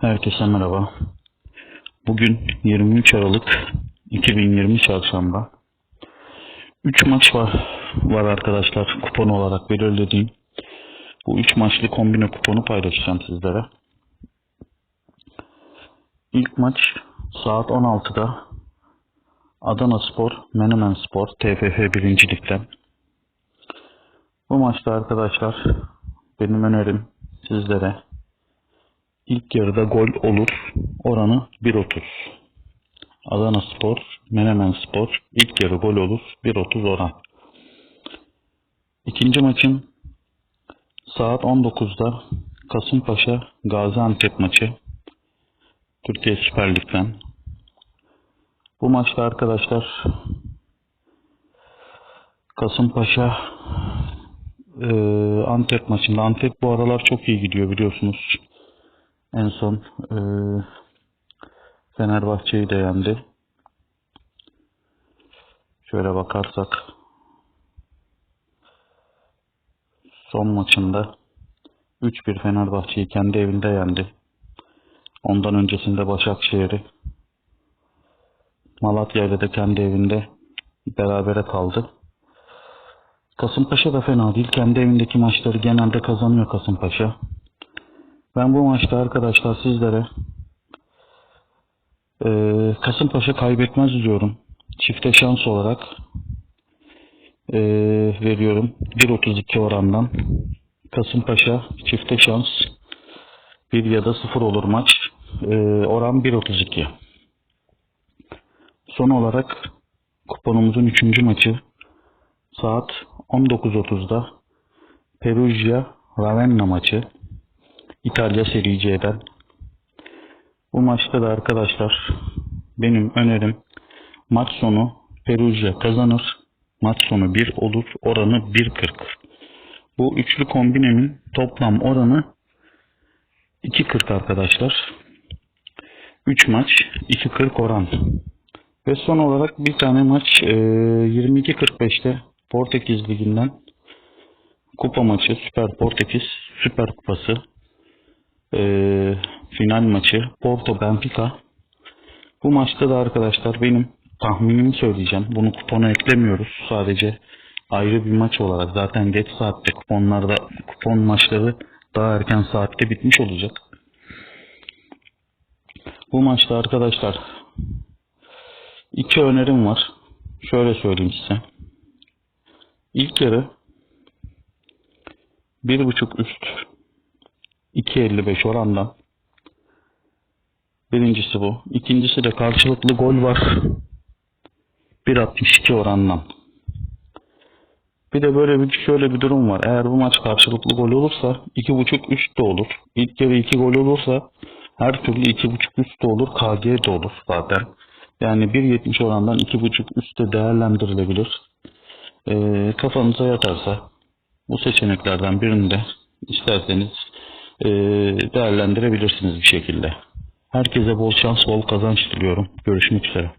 Herkese merhaba. Bugün 23 Aralık 2020 Çarşamba. 3 maç var, var arkadaşlar kupon olarak belirlediğim. Bu 3 maçlı kombine kuponu paylaşacağım sizlere. İlk maç saat 16'da Adana Spor, Menemen Spor, TFF 1. Lig'den. Bu maçta arkadaşlar benim önerim sizlere İlk yarıda gol olur. Oranı 1.30. Adana Spor, Menemen Spor. ilk yarı gol olur. 1.30 oran. İkinci maçın saat 19'da Kasımpaşa Gaziantep maçı. Türkiye Süper Lig'den. Bu maçta arkadaşlar Kasımpaşa eee, Antep maçında. Antep bu aralar çok iyi gidiyor biliyorsunuz. En son eee Fenerbahçe'yi de yendi. Şöyle bakarsak son maçında 3-1 Fenerbahçe'yi kendi evinde yendi. Ondan öncesinde Başakşehir'i Malatya ile de kendi evinde berabere kaldı. Kasımpaşa da fena değil. Kendi evindeki maçları genelde kazanıyor Kasımpaşa. Ben bu maçta arkadaşlar sizlere eee Kasımpaşa kaybetmez diyorum. Çifte şans olarak eee, veriyorum. 1.32 orandan. Kasımpaşa çifte şans 1 ya da 0 olur maç. Eee, oran 1.32. Son olarak kuponumuzun 3. maçı saat 19.30'da Perugia Ravenna maçı. İtalya Serie C'den. Bu maçta da arkadaşlar benim önerim maç sonu Perugia kazanır. Maç sonu 1 olur. Oranı 1.40. Bu üçlü kombinemin toplam oranı 2.40 arkadaşlar. 3 maç 2.40 oran. Ve son olarak bir tane maç eee, 22.45'te Portekiz Ligi'nden kupa maçı Süper Portekiz Süper Kupası eee, final maçı Porto Benfica. Bu maçta da arkadaşlar benim tahminimi söyleyeceğim. Bunu kupona eklemiyoruz. Sadece ayrı bir maç olarak zaten geç saatte kuponlarda kupon maçları daha erken saatte bitmiş olacak. Bu maçta arkadaşlar iki önerim var. Şöyle söyleyeyim size. İlk yarı 1.5 üst 2.55 orandan. Birincisi bu. İkincisi de karşılıklı gol var. 1.62 orandan. Bir de böyle bir şöyle bir durum var. Eğer bu maç karşılıklı gol olursa 2.5 üst de olur. İlk yarı 2 gol olursa her türlü 2.5 üst de olur. KG de olur zaten. Yani 1.70 orandan 2.5 üst de değerlendirilebilir. Ee, kafanıza yatarsa bu seçeneklerden birini de isterseniz e, değerlendirebilirsiniz bir şekilde. Herkese bol şans, bol kazanç diliyorum. Görüşmek üzere.